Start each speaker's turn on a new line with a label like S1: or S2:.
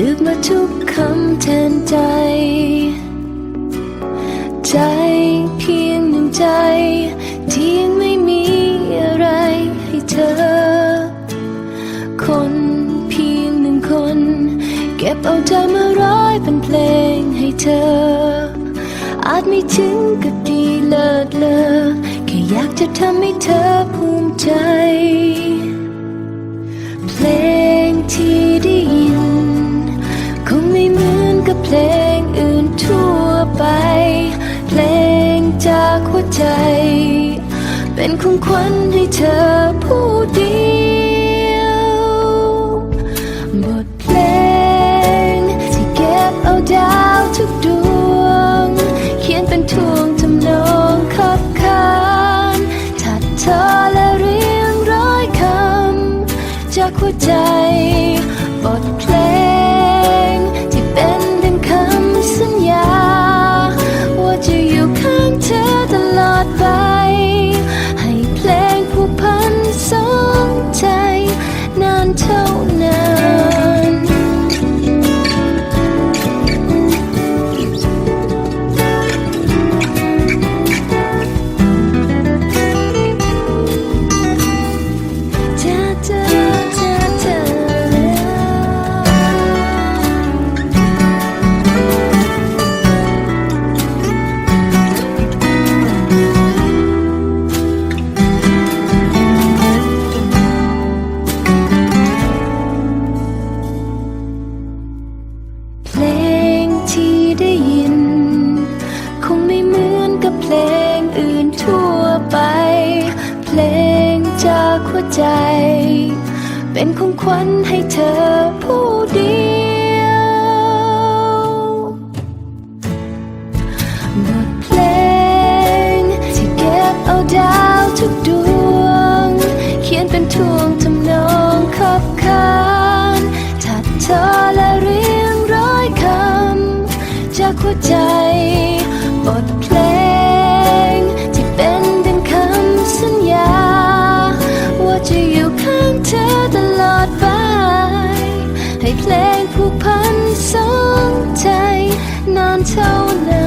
S1: ลึกมาทุกคำแทนใจ ใจเพียงหนึ่งใจ ที่ไม่มีอะไรให้เธอ คนเพียงหนึ่งคน เก็บเอาใจมาร้อยเป็นเพลงให้เธอ อาจไม่ถึงกับดีเลิศเลอแค่อยากจะทำให้เธอภูมิใจ ลงอื่นทั่วไป เพลงจากหัวใจ เป็นของขวัญให้เธอผู้เดียวบทเพลงที่เก็บเอาดาวทุกดวง เขียนเป็นทวงทำนองขับขานถัดเธอและเรียงร้อยคำจากหัวใจ ใจ เป็นของขวัญให้เธอผู้เดียว อดไปให้เพลงผูกพันสองใจนานเท่าไหร่